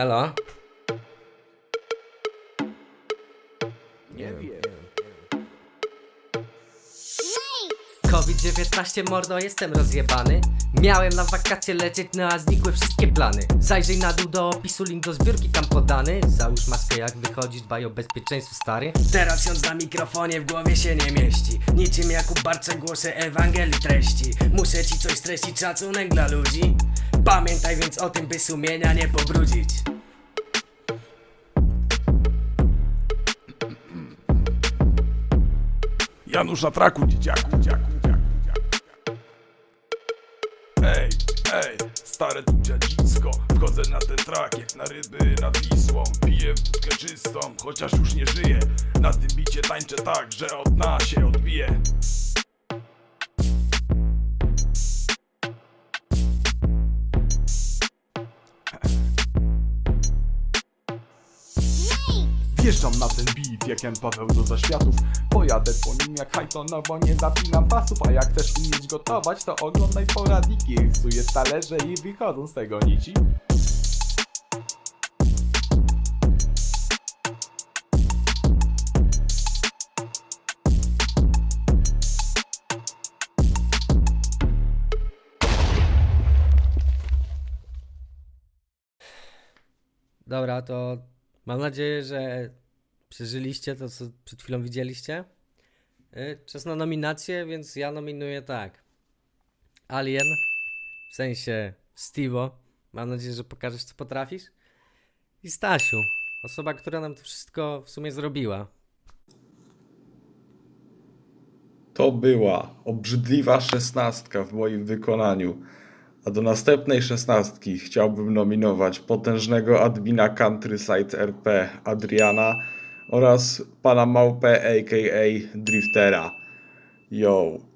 Elo? Nie wiem. COVID-19 mordo, jestem rozjebany. Miałem na wakacje lecieć, no a znikły wszystkie plany. Zajrzyj na dół do opisu, link do zbiórki tam podany. Załóż maskę jak wychodzisz, dbaj o bezpieczeństwo stary. Teraz jąc na mikrofonie w głowie się nie mieści. Niczym Jakub Barczak głoszę Ewangelii treści. Muszę ci coś streścić, szacunek dla ludzi Pamiętaj więc o tym, by sumienia nie pobrudzić. Janusz na traku, dzieciaku, dziaku, dziaku, dziaku. Ej, ej, stare tu dziadzisko. Wchodzę na ten trak jak na ryby nad Wisłą. Piję wódkę czystą, chociaż już nie żyję. Na tym bicie tańczę tak, że od nas się odbije Wjeżdżam na ten beat jak Jan Paweł do zaświatów. Pojadę po nim jak hajton, no bo nie zapinam pasów A jak chcesz umieć gotować, to oglądaj poradniki. Rysuję talerze i wychodzą z tego nici. Dobra, to mam nadzieję, że przeżyliście to, co przed chwilą widzieliście. Y, Czas na nominację, więc ja nominuję tak. Alien, w sensie Stevo. Mam nadzieję, że pokażesz, co potrafisz. I Stasiu, osoba, która nam to wszystko w sumie zrobiła. To była obrzydliwa szesnastka w moim wykonaniu. A do następnej szesnastki chciałbym nominować potężnego admina Countryside RP Adriana oraz pana Małpę aka Driftera. Yo.